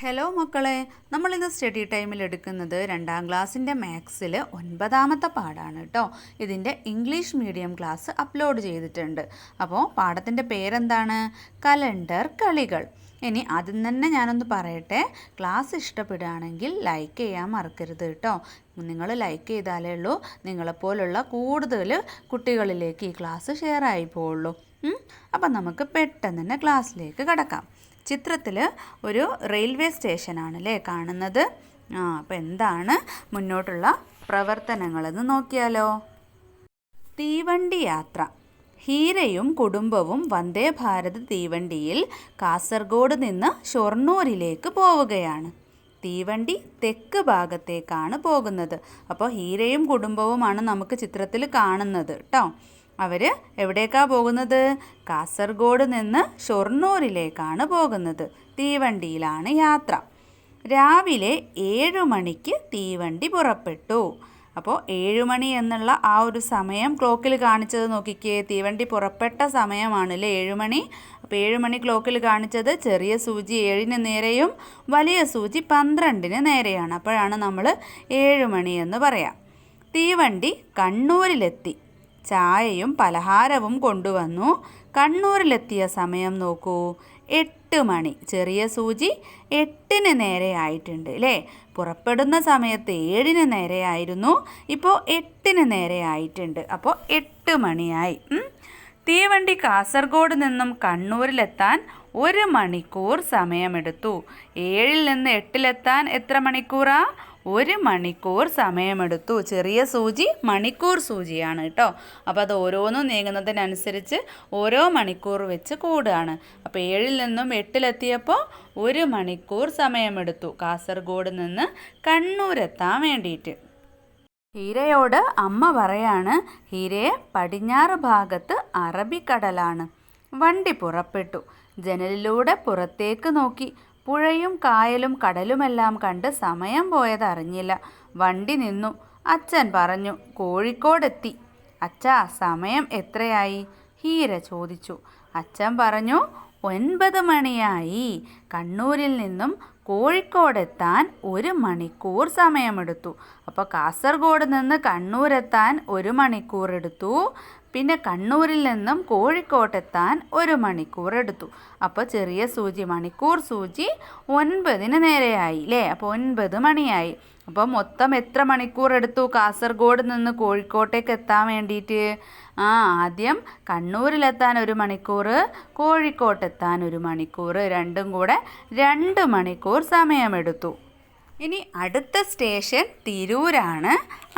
Hello മക്കളെ നമ്മളിന്ന് study ടൈമിൽ എടുക്കുന്നത് രണ്ടാം ക്ലാസ്സിന്റെ മാത്സിൽ ഒൻപതാമത്തെ പാടാണ് കേട്ടോ ഇതിന്റെ ഇംഗ്ലീഷ് മീഡിയം ക്ലാസ് അപ്ലോഡ് ചെയ്തിട്ടുണ്ട്. അപ്പോൾ പാഠത്തിന്റെ പേരെന്താണ്? കലണ്ടർ കളികൾ. ഇനി ആദ്യം തന്നെ ഞാനൊന്ന് പറയട്ടെ. ക്ലാസ് ഇഷ്ടപ്പെടുകയാണെങ്കിൽ ലൈക്ക് ചെയ്യാൻ മറക്കരുത് കേട്ടോ നിങ്ങൾ ലൈക്ക് ചെയ്താലേ ഉള്ളൂ. നിങ്ങളെപ്പോലുള്ള കൂടുതൽ കുട്ടികളിലേക്ക് ഈ ക്ലാസ് ഷെയർ ആയി പോവുള്ളൂ. അപ്പം നമുക്ക് പെട്ടെന്ന് തന്നെ ക്ലാസ്സിലേക്ക് കടക്കാം. ചിത്രത്തിൽ ഒരു റെയിൽവേ സ്റ്റേഷനാണ് അല്ലേ കാണുന്നത്. ആ അപ്പോൾ എന്താണ് മുന്നോട്ടുള്ള പ്രവർത്തനങ്ങളെന്ന് നോക്കിയാലോ. തീവണ്ടി യാത്ര ഹീരയും കുടുംബവും വന്ദേ ഭാരത് തീവണ്ടിയിൽ കാസർഗോഡ് നിന്ന് ഷൊർണൂരിലേക്ക് പോവുകയാണ്. തീവണ്ടി തെക്ക് ഭാഗത്തേക്കാണ് പോകുന്നത്. അപ്പോൾ ഹീരയും കുടുംബവുമാണ് നമുക്ക് ചിത്രത്തിൽ കാണുന്നത് കേട്ടോ അവർ എവിടേക്കാണ് പോകുന്നത്? കാസർഗോഡ് നിന്ന് ഷൊർണൂരിലേക്കാണ് പോകുന്നത്. തീവണ്ടിയിലാണ് യാത്ര. രാവിലെ ഏഴു മണിക്ക് തീവണ്ടി പുറപ്പെട്ടു. അപ്പോൾ ഏഴുമണി എന്നുള്ള ആ ഒരു സമയം ക്ലോക്കിൽ കാണിച്ചത് നോക്കിക്കേ. തീവണ്ടി പുറപ്പെട്ട സമയമാണ് സമയമാണല്ലേ ഏഴുമണി അപ്പോൾ ഏഴുമണി ക്ലോക്കിൽ കാണിച്ചത് ചെറിയ സൂചി ഏഴിന് നേരെയും വലിയ സൂചി പന്ത്രണ്ടിന് നേരെയാണ്. അപ്പോഴാണ് നമ്മൾ ഏഴുമണി എന്ന് പറയാം. തീവണ്ടി കണ്ണൂരിലെത്തി. ചായയും പലഹാരവും കൊണ്ടുവന്നു. കണ്ണൂരിലെത്തിയ സമയം നോക്കൂ. എട്ട് മണി. ചെറിയ സൂചി എട്ടിന് നേരെ ആയിട്ടുണ്ട് അല്ലേ പുറപ്പെടുന്ന സമയത്ത് ഏഴിന് നേരെ ആയിരുന്നു. ഇപ്പോൾ എട്ടിന് നേരെ ആയിട്ടുണ്ട്. അപ്പോൾ എട്ട് മണിയായി. തീവണ്ടി കാസർഗോഡ് നിന്നും കണ്ണൂരിലെത്താൻ ഒരു മണിക്കൂർ സമയമെടുത്തു. ഏഴിൽ നിന്ന് എട്ടിലെത്താൻ എത്ര മണിക്കൂറാ? ഒരു മണിക്കൂർ സമയമെടുത്തു. ചെറിയ സൂചി മണിക്കൂർ സൂചിയാണ് കേട്ടോ. അപ്പോൾ അത് ഓരോന്നും നീങ്ങുന്നതിനനുസരിച്ച് ഓരോ മണിക്കൂർ വെച്ച് കൂടുകയാണ്. അപ്പോൾ ഏഴിൽ നിന്നും എട്ടിലെത്തിയപ്പോൾ ഒരു മണിക്കൂർ സമയമെടുത്തു. കാസർഗോഡ് നിന്ന് കണ്ണൂരെത്താൻ വേണ്ടിയിട്ട്. ഹീരയോട് അമ്മ പറയാണ് ഹീരയെ പടിഞ്ഞാറ് ഭാഗത്ത് അറബിക്കടലാണ്. വണ്ടി പുറപ്പെട്ടു. ജനലിലൂടെ പുറത്തേക്ക് നോക്കി. പുഴയും കായലും കടലുമെല്ലാം കണ്ട് സമയം പോയതറിഞ്ഞില്ല. വണ്ടി നിന്നു. അച്ഛൻ പറഞ്ഞു കോഴിക്കോടെത്തി. അച്ഛാ സമയം എത്രയായി? ഹീര ചോദിച്ചു. അച്ഛൻ പറഞ്ഞു ഒൻപത് മണിയായി. കണ്ണൂരിൽ നിന്നും കോഴിക്കോടെത്താൻ ഒരു മണിക്കൂർ സമയമെടുത്തു. അപ്പോൾ കാസർഗോഡ് നിന്ന് കണ്ണൂരെത്താൻ ഒരു മണിക്കൂർ എടുത്തു. പിന്നെ കണ്ണൂരിൽ നിന്നും കോഴിക്കോട്ടെത്താൻ ഒരു മണിക്കൂർ എടുത്തു. അപ്പോൾ ചെറിയ സൂചി മണിക്കൂർ സൂചി ഒൻപതിന് നേരെയായി അല്ലേ അപ്പോൾ ഒൻപത് മണിയായി. അപ്പോൾ മൊത്തം എത്ര മണിക്കൂർ എടുത്തു കാസർഗോഡ് നിന്ന് കോഴിക്കോട്ടേക്ക് എത്താൻ വേണ്ടിയിട്ട്? ആ ആദ്യം കണ്ണൂരിലെത്താൻ ഒരു മണിക്കൂർ കോഴിക്കോട്ടെത്താൻ ഒരു മണിക്കൂർ. രണ്ടും കൂടെ രണ്ട് മണിക്കൂർ സമയമെടുത്തു. ഇനി അടുത്ത സ്റ്റേഷൻ തിരൂരാണ്.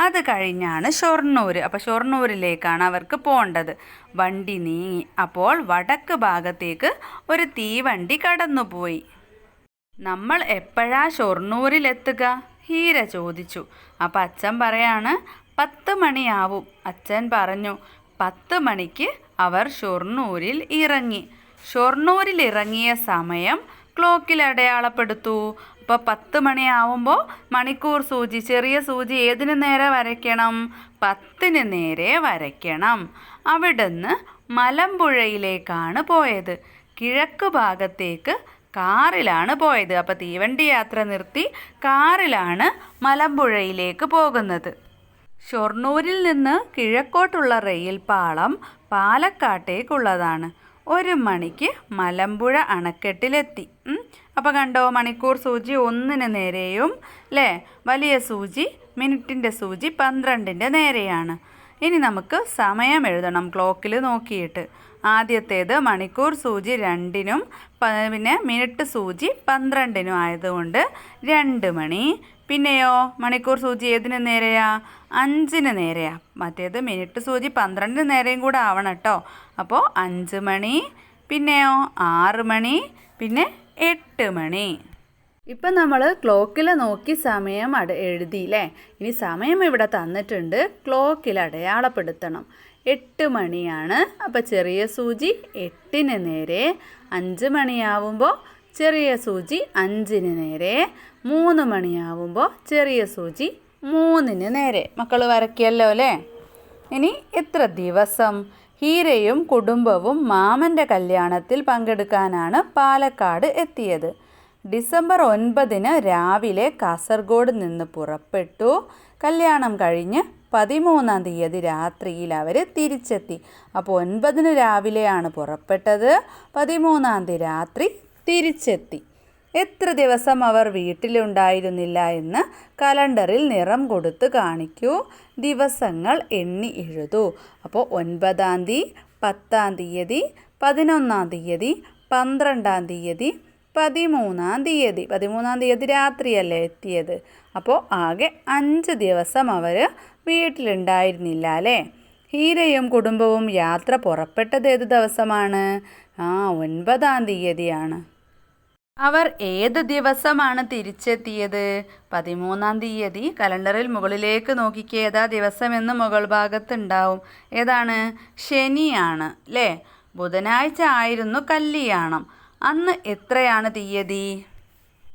അത് കഴിഞ്ഞാണ് ഷൊർണൂർ അപ്പോൾ ഷൊർണൂരിലേക്കാണ് അവർക്ക് പോകേണ്ടത് വണ്ടി നീങ്ങി. അപ്പോൾ വടക്ക് ഭാഗത്തേക്ക് ഒരു തീവണ്ടി കടന്നുപോയി. നമ്മൾ എപ്പോഴാ ഷൊർണൂരിലെത്തുക? ഹീര ചോദിച്ചു. അപ്പം അച്ഛൻ പറയാണ് പത്ത് മണിയാവും. അച്ഛൻ പറഞ്ഞു പത്ത് മണിക്ക് അവർ ഷൊർണൂരിൽ ഇറങ്ങി. ഷൊർണൂരിൽ ഇറങ്ങിയ സമയം ക്ലോക്കിൽ അടയാളപ്പെടുത്തു. അപ്പോൾ പത്ത് മണിയാവുമ്പോൾ മണിക്കൂർ സൂചി ചെറിയ സൂചി ഏതിന് നേരെ വരയ്ക്കണം? പത്തിന് നേരെ വരയ്ക്കണം. അവിടുന്ന് മലമ്പുഴയിലേക്കാണ് പോയത്. കിഴക്ക് ഭാഗത്തേക്ക് കാറിലാണ് പോയത്. അപ്പോൾ തീവണ്ടി യാത്ര നിർത്തി കാറിലാണ് മലമ്പുഴയിലേക്ക് പോകുന്നത്. ഷൊർണൂരിൽ നിന്ന് കിഴക്കോട്ടുള്ള റെയിൽ പാളം പാലക്കാട്ടേക്കുള്ളതാണ്. ഒരു മണിക്ക് മലമ്പുഴ അണക്കെട്ടിലെത്തി. അപ്പോൾ കണ്ടോ മണിക്കൂർ സൂചി ഒന്നിന് നേരെയും അല്ലേ വലിയ സൂചി മിനിറ്റിന്റെ സൂചി പന്ത്രണ്ടിന്റെ നേരെയാണ്. ഇനി നമുക്ക് സമയം എഴുതണം ക്ലോക്കിൽ നോക്കിയിട്ട്. ആദ്യത്തേത് മണിക്കൂർ സൂചി രണ്ടിനും പിന്നെ മിനിറ്റ് സൂചി പന്ത്രണ്ടിനും ആയതുകൊണ്ട് രണ്ട് മണി. പിന്നെയോ മണിക്കൂർ സൂചി ഏതിന് നേരെയാ? അഞ്ചിന് നേരെയാ. മറ്റേത് മിനിറ്റ് സൂചി പന്ത്രണ്ടിന് നേരെയും കൂടെ ആവണം കേട്ടോ. അപ്പോൾ അഞ്ച് മണി പിന്നെയോ ആറ് മണി പിന്നെ എട്ട് മണി. ഇപ്പം നമ്മൾ ക്ലോക്കിൽ നോക്കി സമയം അട എഴുതിയില്ലേ? ഇനി സമയം ഇവിടെ തന്നിട്ടുണ്ട്. ക്ലോക്കിൽ അടയാളപ്പെടുത്തണം. എട്ട് മണിയാണ്. അപ്പോൾ ചെറിയ സൂചി എട്ടിന് നേരെ അഞ്ച് മണിയാവുമ്പോൾ ചെറിയ സൂചി അഞ്ചിന് നേരെ മൂന്ന് മണിയാവുമ്പോൾ ചെറിയ സൂചി മൂന്നിന് നേരെ. മക്കൾ വരയ്ക്കിയല്ലോ അല്ലേ? ഇനി എത്ര ദിവസം? ഹീരയും കുടുംബവും മാമന്റെ കല്യാണത്തിൽ പങ്കെടുക്കാനാണ് പാലക്കാട് എത്തിയത്. ഡിസംബർ ഒൻപതിന് രാവിലെ കാസർഗോഡ് നിന്ന് പുറപ്പെട്ടു. കല്യാണം കഴിഞ്ഞ് പതിമൂന്നാം തീയതി രാത്രിയിൽ അവർ തിരിച്ചെത്തി. അപ്പോൾ ഒൻപതിന് രാവിലെയാണ് പുറപ്പെട്ടത്. പതിമൂന്നാം തീയതി രാത്രി തിരിച്ചെത്തി. എത്ര ദിവസം അവർ വീട്ടിലുണ്ടായിരുന്നില്ല എന്ന് കലണ്ടറിൽ നിറം കൊടുത്ത് കാണിക്കൂ. ദിവസങ്ങൾ എണ്ണി എഴുതൂ. അപ്പോൾ ഒൻപതാം തീയതി പത്താം തീയതി പതിനൊന്നാം തീയതി പന്ത്രണ്ടാം തീയതി പതിമൂന്നാം തീയതി. പതിമൂന്നാം തീയതി രാത്രിയല്ലേ എത്തിയത്? അപ്പോൾ ആകെ അഞ്ച് ദിവസം അവർ വീട്ടിലുണ്ടായിരുന്നില്ല അല്ലേ? ഹീരയും കുടുംബവും യാത്ര പുറപ്പെട്ടത് ഏത് ദിവസമാണ്? ആ ഒൻപതാം തീയതിയാണ്. അവർ ഏത് ദിവസമാണ് തിരിച്ചെത്തിയത്? പതിമൂന്നാം തീയതി കലണ്ടറിൽ മുകളിലേക്ക് നോക്കിക്കേ ഏതാ ദിവസമെന്ന് മുകൾ ഭാഗത്തുണ്ടാവും. ഏതാണ്? ശനിയാണ് അല്ലേ ബുധനാഴ്ച ആയിരുന്നു കല്യാണം. അന്ന് എത്രയാണ് തീയതി?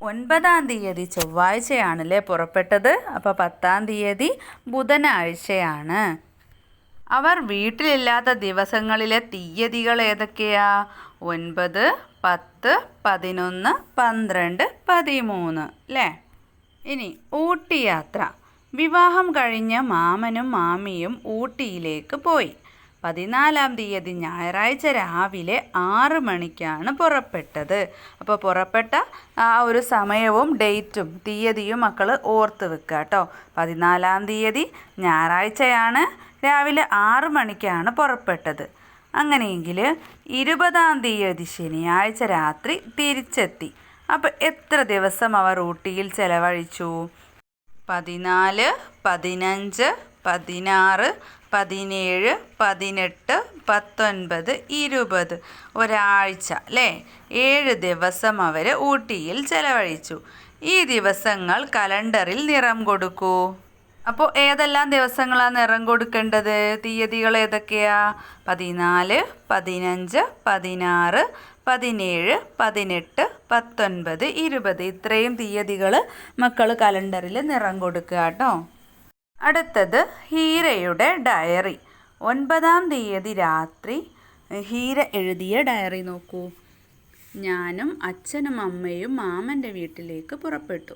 ഒൻപതാം തീയതി ചൊവ്വാഴ്ചയാണല്ലേ പുറപ്പെട്ടത്. അപ്പോൾ പത്താം തീയതി ബുധനാഴ്ചയാണ്. അവർ വീട്ടിലില്ലാത്ത ദിവസങ്ങളിലെ തീയതികൾ ഏതൊക്കെയാ? ഒൻപത് പത്ത് പതിനൊന്ന് പന്ത്രണ്ട് പതിമൂന്ന് അല്ലേ ഇനി ഊട്ടി യാത്ര വിവാഹം കഴിഞ്ഞ മാമനും മാമിയും ഊട്ടിയിലേക്ക് പോയി. പതിനാലാം തീയതി ഞായറാഴ്ച രാവിലെ ആറ് മണിക്കാണ് പുറപ്പെട്ടത്. അപ്പോൾ പുറപ്പെട്ട ആ ഒരു സമയവും ഡേറ്റും തീയതിയും മക്കൾ ഓർത്ത് വെക്കുക കേട്ടോ പതിനാലാം തീയതി ഞായറാഴ്ചയാണ് രാവിലെ ആറ് മണിക്കാണ് പുറപ്പെട്ടത്. അങ്ങനെയെങ്കിൽ ഇരുപതാം തീയതി ശനിയാഴ്ച രാത്രി തിരിച്ചെത്തി. അപ്പോൾ എത്ര ദിവസം അവർ ഊട്ടിയിൽ ചെലവഴിച്ചു? പതിനാല് പതിനഞ്ച് പതിനാറ് പതിനേഴ് പതിനെട്ട് പത്തൊൻപത് ഇരുപത്. ഒരാഴ്ച അല്ലേ? ഏഴ് ദിവസം അവർ ഊട്ടിയിൽ ചെലവഴിച്ചു. ഈ ദിവസങ്ങൾ കലണ്ടറിൽ നിറം കൊടുക്കൂ. അപ്പോൾ ഏതെല്ലാം ദിവസങ്ങളാണ് നിറം കൊടുക്കേണ്ടത്? തീയതികൾ ഏതൊക്കെയാ? പതിനാല് പതിനഞ്ച് പതിനാറ് പതിനേഴ് പതിനെട്ട് പത്തൊൻപത് ഇരുപത്. ഇത്രയും തീയതികൾ മക്കൾ കലണ്ടറിൽ നിറം കൊടുക്കുക കേട്ടോ. അടുത്തത് ഹീരയുടെ ഡയറി. ഒൻപതാം തീയതി രാത്രി ഹീര എഴുതിയ ഡയറി നോക്കൂ. ഞാനും അച്ഛനും അമ്മയും മാമന്റെ വീട്ടിലേക്ക് പുറപ്പെട്ടു.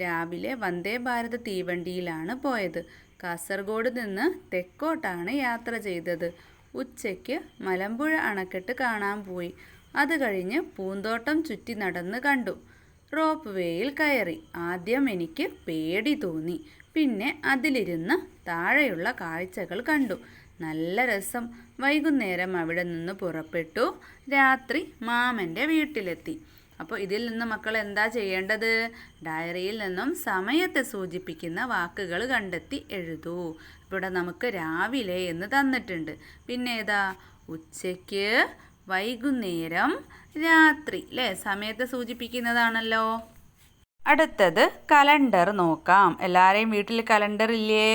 രാവിലെ വന്ദേ ഭാരത് തീവണ്ടിയിലാണ് പോയത്. കാസർഗോഡ് നിന്ന് തെക്കോട്ടാണ് യാത്ര ചെയ്തത്. ഉച്ചയ്ക്ക് മലമ്പുഴ അണക്കെട്ട് കാണാൻ പോയി. അത് കഴിഞ്ഞ് പൂന്തോട്ടം ചുറ്റി നടന്ന് കണ്ടു. റോപ്പ് വേയിൽ കയറി. ആദ്യം എനിക്ക് പേടി തോന്നി. പിന്നെ അതിലിരുന്ന് താഴെയുള്ള കാഴ്ചകൾ കണ്ടു. നല്ല രസം. വൈകുന്നേരം അവിടെ നിന്ന് പുറപ്പെട്ടു. രാത്രി മാമന്റെ വീട്ടിലെത്തി. അപ്പോൾ ഇതിൽ നിന്ന് മക്കൾ എന്താ ചെയ്യേണ്ടത്? ഡയറിയിൽ നിന്നും സമയത്തെ സൂചിപ്പിക്കുന്ന വാക്കുകൾ കണ്ടെത്തി എഴുതൂ. ഇവിടെ നമുക്ക് രാവിലെ എന്ന് തന്നിട്ടുണ്ട്. പിന്നെ ഏതാ? ഉച്ചയ്ക്ക് വൈകുന്നേരം രാത്രി അല്ലേ സമയത്തെ സൂചിപ്പിക്കുന്നതാണല്ലോ. അടുത്തത് കലണ്ടർ നോക്കാം. എല്ലാവരെയും വീട്ടിൽ കലണ്ടർ ഇല്ലേ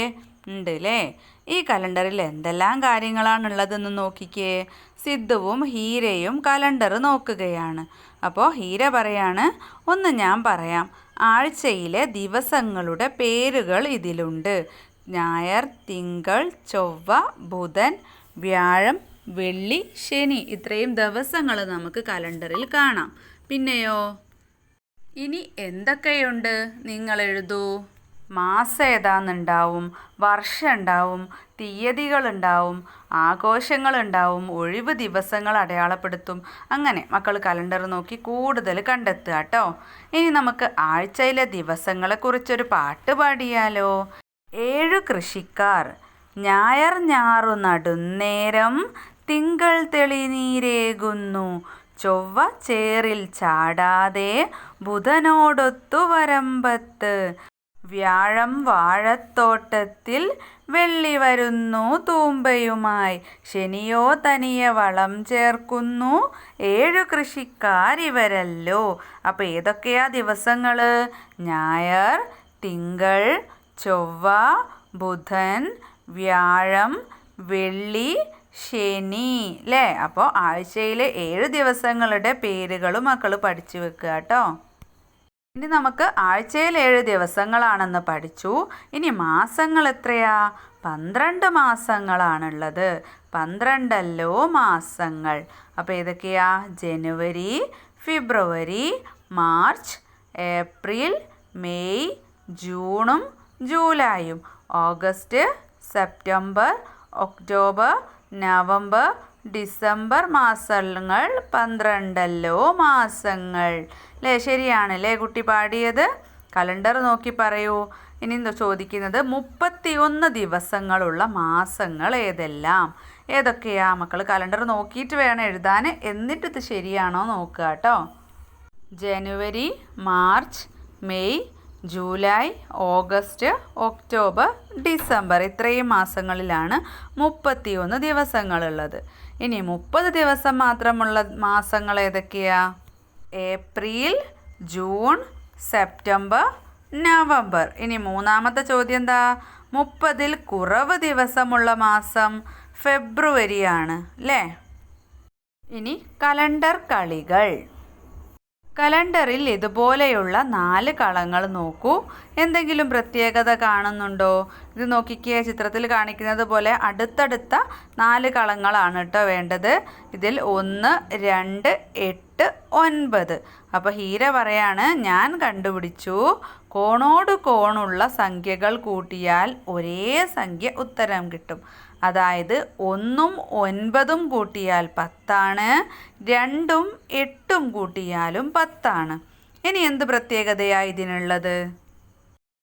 ഉണ്ട് അല്ലേ ഈ കലണ്ടറിൽ എന്തെല്ലാം കാര്യങ്ങളാണുള്ളതെന്ന് നോക്കിക്കേ. സിദ്ധുവും ഹീരയും കലണ്ടർ നോക്കുകയാണ്. അപ്പോൾ ഹീര പറയാണ് ഒന്ന് ഞാൻ പറയാം. ആഴ്ചയിലെ ദിവസങ്ങളുടെ പേരുകൾ ഇതിലുണ്ട്. ഞായർ തിങ്കൾ ചൊവ്വ ബുധൻ വ്യാഴം വെള്ളി ശനി ഇത്രയും ദിവസങ്ങൾ നമുക്ക് കലണ്ടറിൽ കാണാം. പിന്നെയോ? ഇനി എന്തൊക്കെയുണ്ട്? നിങ്ങൾ എഴുതൂ. മാസം ഏതാന്നുണ്ടാവും വർഷം ഉണ്ടാവും തീയതികളുണ്ടാവും ആഘോഷങ്ങളുണ്ടാവും ഒഴിവ് ദിവസങ്ങൾ അടയാളപ്പെടുത്തും. അങ്ങനെ മക്കൾ കലണ്ടർ നോക്കി കൂടുതൽ കണ്ടെത്തുക കേട്ടോ ഇനി നമുക്ക് ആഴ്ചയിലെ ദിവസങ്ങളെക്കുറിച്ചൊരു പാട്ട് പാടിയാലോ. ഏഴ് കൃഷിക്കാർ ഞായർ ഞാറു നടുന്നേരം തിങ്കൾ തെളിനീരേകുന്നു. ചൊവ്വ ചേറിൽ ചാടാതെ ബുധനോടൊത്തു വരമ്പത്ത്. വ്യാഴം വാഴത്തോട്ടത്തിൽ വെള്ളി വരുന്നു തൂമ്പയുമായി. ശനിയോ തനിയെ വളം ചേർക്കുന്നു. ഏഴു കൃഷിക്കാരിവരല്ലോ അപ്പോൾ ഏതൊക്കെയാ ദിവസങ്ങൾ ഞായർ തിങ്കൾ ചൊവ്വ ബുധൻ വ്യാഴം വെള്ളി ശനി അല്ലേ അപ്പോൾ ആഴ്ചയിലെ ഏഴ് ദിവസങ്ങളുടെ പേരുകളും മക്കൾ പഠിച്ചു വെക്കുക കേട്ടോ. ഇനി നമുക്ക് ആഴ്ചയിൽ ഏഴ് ദിവസങ്ങളാണെന്ന് പഠിച്ചു. ഇനി മാസങ്ങൾ എത്രയാ? പന്ത്രണ്ട് മാസങ്ങളാണുള്ളത്. പന്ത്രണ്ടല്ലോ മാസങ്ങൾ. അപ്പോൾ ഏതൊക്കെയാ? January February March April May ജൂണും ജൂലൈയും. August September October November December മാസങ്ങൾ പന്ത്രണ്ടല്ലോ മാസങ്ങൾ. അല്ലേ ശരിയാണ് അല്ലേ കുട്ടി പാടിയത്? കലണ്ടർ നോക്കി പറയൂ. ഇനി എന്താ ചോദിക്കുന്നത്? മുപ്പത്തിയൊന്ന് ദിവസങ്ങളുള്ള മാസങ്ങൾ ഏതെല്ലാം? ഏതൊക്കെയാ? മക്കൾ കലണ്ടർ നോക്കിയിട്ട് വേണം എഴുതാൻ എന്നിട്ട് ഇത് ശരിയാണോ നോക്കുക കേട്ടോ. January March May July August October December ഇത്രയും മാസങ്ങളിലാണ് മുപ്പത്തിയൊന്ന് ദിവസങ്ങളുള്ളത്. ഇനി മുപ്പത് ദിവസം മാത്രമുള്ള മാസങ്ങൾ ഏതൊക്കെയാ? April June September November. ഇനി മൂന്നാമത്തെ ചോദ്യം എന്താ? മുപ്പതിൽ കുറവ് ദിവസമുള്ള മാസം ഫെബ്രുവരിയാണ് അല്ലേ ഇനി കലണ്ടർ കളികൾ. കലണ്ടറിൽ ഇതുപോലെയുള്ള നാല് കളങ്ങൾ നോക്കൂ. എന്തെങ്കിലും പ്രത്യേകത കാണുന്നുണ്ടോ? ഇത് നോക്കിക്കേ ചിത്രത്തിൽ കാണിക്കുന്നത് പോലെ അടുത്തടുത്ത നാല് കളങ്ങളാണ് കേട്ടോ വേണ്ടത്. ഇതിൽ ഒന്ന് രണ്ട് എട്ട് ഒൻപത്. അപ്പോൾ ഹീര പറയാണ് ഞാൻ കണ്ടുപിടിച്ചു. കോണോട് കോണുള്ള സംഖ്യകൾ കൂട്ടിയാൽ ഒരേ സംഖ്യ ഉത്തരം കിട്ടും. അതായത് ഒന്നും ഒൻപതും കൂട്ടിയാൽ പത്താണ് രണ്ടും എട്ടും കൂട്ടിയാലും പത്താണ്. ഇനി എന്ത് പ്രത്യേകതയാണ് ഇതിനുള്ളത്?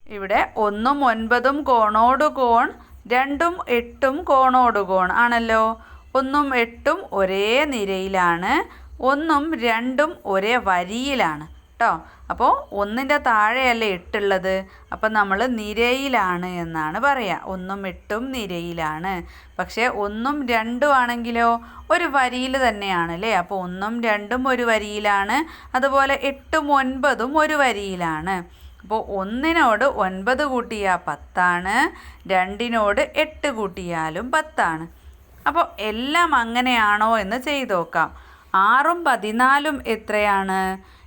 ഇവിടെ ഒന്നും ഒൻപതും കോണോട് കോൺ രണ്ടും എട്ടും കോണോട് കോൺ ആണല്ലോ. ഒന്നും എട്ടും ഒരേ നിരയിലാണ് ഒന്നും രണ്ടും ഒരേ വരിയിലാണ്. കേട്ടോ. അപ്പോൾ ഒന്നിന്റെ താഴെയല്ലേ എട്ടുള്ളത്? അപ്പം നമ്മൾ നിരയിലാണ് എന്നാണ് പറയുക ഒന്നും എട്ടും നിരയിലാണ്. പക്ഷേ ഒന്നും രണ്ടും ആണെങ്കിലോ ഒരു വരിയിൽ തന്നെയാണ് അല്ലേ? അപ്പോൾ ഒന്നും രണ്ടും ഒരു വരിയിലാണ്. അതുപോലെ എട്ടും ഒൻപതും ഒരു വരിയിലാണ്. അപ്പോൾ ഒന്നിനോട് ഒൻപത് കൂട്ടിയാൽ പത്താണ്. രണ്ടിനോട് എട്ട് കൂട്ടിയാലും പത്താണ്. അപ്പോൾ എല്ലാം അങ്ങനെയാണോ എന്ന് ചെയ്തു നോക്കാം. ആറും പതിനാലും എത്രയാണ്?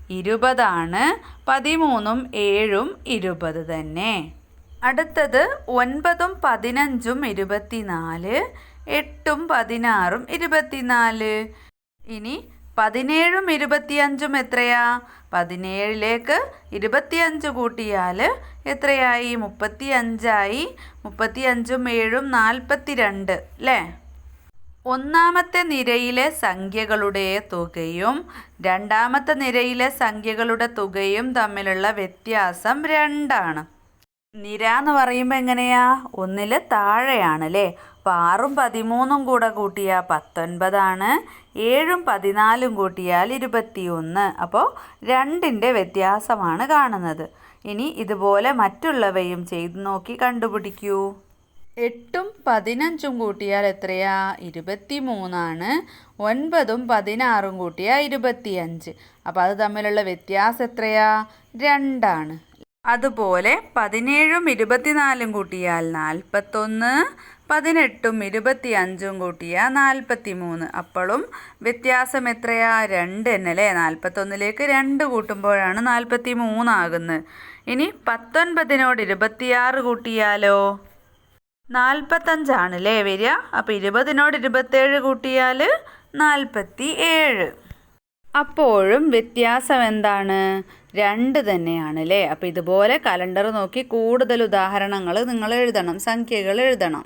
ഇരുപതാണ്. പതിമൂന്നും ഏഴും ഇരുപത് തന്നെ. അടുത്തത് ഒൻപതും പതിനഞ്ചും ഇരുപത്തിനാല് എട്ടും പതിനാറും ഇരുപത്തിനാല്. ഇനി പതിനേഴും ഇരുപത്തിയഞ്ചും എത്രയാ? പതിനേഴിലേക്ക് ഇരുപത്തിയഞ്ച് കൂട്ടിയാൽ എത്രയായി? മുപ്പത്തി അഞ്ചായി മുപ്പത്തിയഞ്ചും ഏഴും നാൽപ്പത്തി രണ്ട് അല്ലേ ഒന്നാമത്തെ നിരയിലെ സംഖ്യകളുടെ തുകയും രണ്ടാമത്തെ നിരയിലെ സംഖ്യകളുടെ തുകയും തമ്മിലുള്ള വ്യത്യാസം രണ്ടാണ്. നിര എന്ന് പറയുമ്പോൾ എങ്ങനെയാ? ഒന്നിൽ താഴെയാണ് അല്ലേ അപ്പോൾ ആറും പതിമൂന്നും കൂടെ കൂട്ടിയാൽ പത്തൊൻപതാണ്. ഏഴും പതിനാലും കൂട്ടിയാൽ ഇരുപത്തിയൊന്ന്. അപ്പോൾ രണ്ടിന്റെ വ്യത്യാസമാണ് കാണുന്നത്. ഇനി ഇതുപോലെ മറ്റുള്ളവയും ചെയ്തു നോക്കി കണ്ടുപിടിക്കൂ. എട്ടും പതിനഞ്ചും കൂട്ടിയാൽ എത്രയാ? ഇരുപത്തി മൂന്നാണ് ഒൻപതും പതിനാറും കൂട്ടിയാൽ ഇരുപത്തിയഞ്ച്. അപ്പോൾ അത് തമ്മിലുള്ള വ്യത്യാസം എത്രയാ? രണ്ടാണ്. അതുപോലെ പതിനേഴും ഇരുപത്തിനാലും കൂട്ടിയാൽ നാൽപ്പത്തൊന്ന് പതിനെട്ടും ഇരുപത്തി അഞ്ചും കൂട്ടിയാൽ നാൽപ്പത്തി മൂന്ന് അപ്പോഴും വ്യത്യാസം എത്രയാ? രണ്ട് തന്നെ അല്ലേ നാൽപ്പത്തൊന്നിലേക്ക് രണ്ട് കൂട്ടുമ്പോഴാണ് നാൽപ്പത്തി മൂന്നാകുന്നത് ഇനി പത്തൊൻപതിനോട് ഇരുപത്തിയാറ് കൂട്ടിയാലോ? നാൽപ്പത്തഞ്ചാണ് അല്ലേ വരിക? അപ്പോൾ ഇരുപതിനോട് ഇരുപത്തേഴ് കൂട്ടിയാൽ നാൽപ്പത്തി ഏഴ് അപ്പോഴും വ്യത്യാസം എന്താണ്? രണ്ട് തന്നെയാണ് അല്ലേ അപ്പോൾ ഇതുപോലെ കലണ്ടർ നോക്കി കൂടുതൽ ഉദാഹരണങ്ങൾ നിങ്ങൾ എഴുതണം സംഖ്യകൾ എഴുതണം.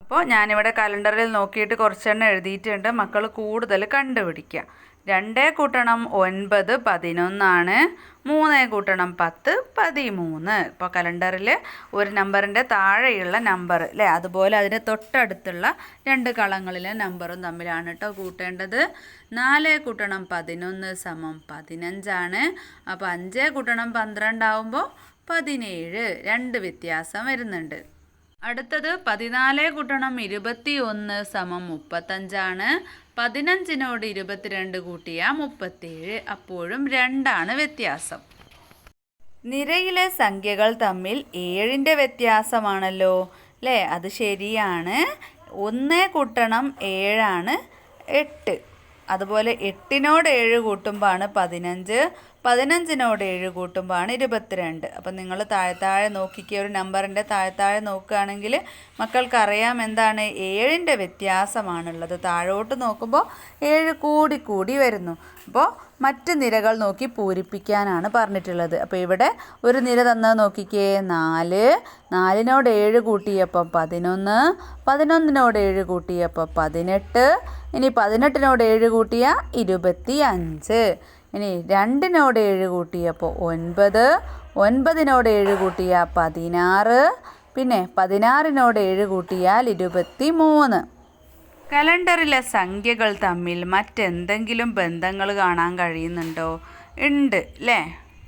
അപ്പോൾ ഞാനിവിടെ കലണ്ടറിൽ നോക്കിയിട്ട് കുറച്ചെണ്ണം എഴുതിയിട്ടുണ്ട്. മക്കൾ കൂടുതൽ കണ്ടുപിടിക്കുക രണ്ടേ കൂട്ടണം ഒൻപത് പതിനൊന്നാണ്. മൂന്ന് കൂട്ടണം പത്ത് പതിമൂന്ന്. ഇപ്പോൾ കലണ്ടറിൽ ഒരു നമ്പറിന്റെ താഴെയുള്ള നമ്പർ അല്ലേ? അതുപോലെ അതിന് തൊട്ടടുത്തുള്ള രണ്ട് കളങ്ങളിലെ നമ്പറും തമ്മിലാണ് കേട്ടോ കൂട്ടേണ്ടത്. നാല് കൂട്ടണം പതിനൊന്ന് സമം പതിനഞ്ചാണ്. അപ്പോൾ അഞ്ച് കൂട്ടണം പന്ത്രണ്ടാവുമ്പോൾ പതിനേഴ്. രണ്ട് വ്യത്യാസം വരുന്നുണ്ട്. അടുത്തത് പതിനാല് കൂട്ടണം ഇരുപത്തി ഒന്ന് സമം മുപ്പത്തഞ്ചാണ്. പതിനഞ്ചിനോട് ഇരുപത്തിരണ്ട് കൂട്ടിയാൽ മുപ്പത്തേഴ് അപ്പോഴും രണ്ടാണ് വ്യത്യാസം. നിരയിലെ സംഖ്യകൾ തമ്മിൽ ഏഴിന്റെ വ്യത്യാസമാണല്ലോ. അല്ലേ അത് ശരിയാണ്. ഒന്ന് കൂട്ടണം ഏഴാണ് എട്ട്. അതുപോലെ എട്ടിനോട് ഏഴ് കൂട്ടുമ്പോഴാണ് പതിനഞ്ച് പതിനഞ്ചിനോട് ഏഴ് കൂട്ടുമ്പോഴാണ് ഇരുപത്തിരണ്ട്. അപ്പം നിങ്ങൾ താഴെ താഴെ നോക്കിക്കുക ഒരു നമ്പറിന്റെ താഴെ താഴെ നോക്കുകയാണെങ്കിൽ മക്കൾക്കറിയാം എന്താണ് ഏഴിന്റെ വ്യത്യാസമാണുള്ളത്. താഴോട്ട് നോക്കുമ്പോൾ ഏഴ് കൂടി കൂടി വരുന്നു. അപ്പോൾ മറ്റ് നിരകൾ നോക്കി പൂരിപ്പിക്കാനാണ് പറഞ്ഞിട്ടുള്ളത്. അപ്പോൾ ഇവിടെ ഒരു നിര തന്നത് നോക്കിക്കേ നാല് നാലിനോട് ഏഴ് കൂട്ടിയപ്പം പതിനൊന്ന് പതിനൊന്നിനോട് ഏഴ് കൂട്ടിയപ്പോൾ പതിനെട്ട് ഇനി പതിനെട്ടിനോട് ഏഴ് കൂട്ടിയ ഇരുപത്തി അഞ്ച് ഇനി രണ്ടിനോട് ഏഴ് കൂട്ടിയപ്പോൾ ഒൻപത്. ഒൻപതിനോട് ഏഴ് കൂട്ടിയ പതിനാറ്. പിന്നെ പതിനാറിനോട് ഏഴ് കൂട്ടിയാൽ ഇരുപത്തി മൂന്ന് കലണ്ടറിലെ സംഖ്യകൾ തമ്മിൽ മറ്റെന്തെങ്കിലും ബന്ധങ്ങൾ കാണാൻ കഴിയുന്നുണ്ടോ? ഉണ്ട് അല്ലേ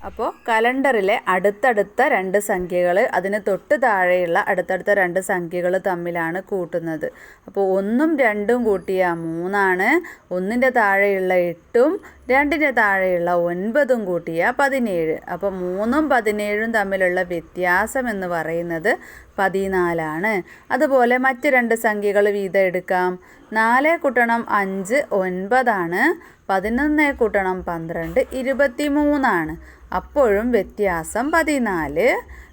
അപ്പോൾ കലണ്ടറിലെ അടുത്തടുത്ത രണ്ട് സംഖ്യകൾ അതിന് തൊട്ട് താഴെയുള്ള അടുത്തടുത്ത രണ്ട് സംഖ്യകൾ തമ്മിലാണ് കൂട്ടുന്നത്. അപ്പോൾ ഒന്നും രണ്ടും കൂട്ടിയ മൂന്നാണ് ഒന്നിന്റെ താഴെയുള്ള എട്ടും രണ്ടിന്റെ താഴെയുള്ള ഒൻപതും കൂട്ടിയ പതിനേഴ്. അപ്പോൾ മൂന്നും പതിനേഴും തമ്മിലുള്ള വ്യത്യാസം എന്ന് പറയുന്നത് പതിനാലാണ്. അതുപോലെ മറ്റ് രണ്ട് സംഖ്യകൾ വീതം എടുക്കാം. നാല് കൂട്ടണം അഞ്ച് ഒൻപതാണ് പതിനൊന്ന് കൂട്ടണം പന്ത്രണ്ട് ഇരുപത്തി മൂന്നാണ് അപ്പോഴും വ്യത്യാസം പതിനാല്.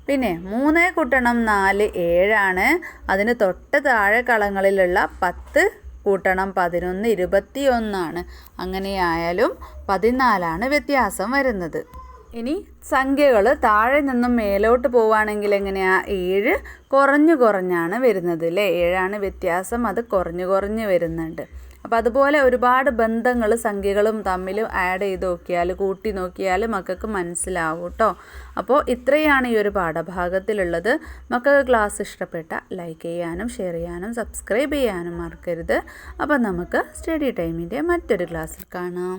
പിന്നെ മൂന്ന് കൂട്ടണം നാല് ഏഴാണ്. അതിന് തൊട്ട് താഴെ കളങ്ങളിലുള്ള പത്ത് കൂട്ടണം പതിനൊന്ന് ഇരുപത്തി ഒന്നാണ് അങ്ങനെയായാലും പതിനാലാണ് വ്യത്യാസം വരുന്നത്. ഇനി സംഖ്യകൾ താഴെ നിന്നും മേലോട്ട് പോവുകയാണെങ്കിൽ എങ്ങനെയാ? ഏഴ് കുറഞ്ഞു കുറഞ്ഞാണ് വരുന്നത് അല്ലേ? ഏഴാണ് വ്യത്യാസം അത് കുറഞ്ഞു കുറഞ്ഞ് വരുന്നുണ്ട്. അപ്പോൾ അതുപോലെ ഒരുപാട് ബന്ധങ്ങൾ സംഖ്യകളും തമ്മിൽ ആഡ് ചെയ്ത് നോക്കിയാൽ കൂട്ടി നോക്കിയാൽ മക്കൾക്ക് മനസ്സിലാവും കേട്ടോ അപ്പോൾ ഇത്രയാണ് ഈ ഒരു പാഠഭാഗത്തിലുള്ളത്. മക്കൾക്ക് ക്ലാസ് ഇഷ്ടപ്പെട്ട ലൈക്ക് ചെയ്യാനും ഷെയർ ചെയ്യാനും സബ്സ്ക്രൈബ് ചെയ്യാനും മറക്കരുത്. അപ്പോൾ നമുക്ക് സ്റ്റഡി ടൈമിന്റെ മറ്റൊരു ക്ലാസ്സിൽ കാണാം.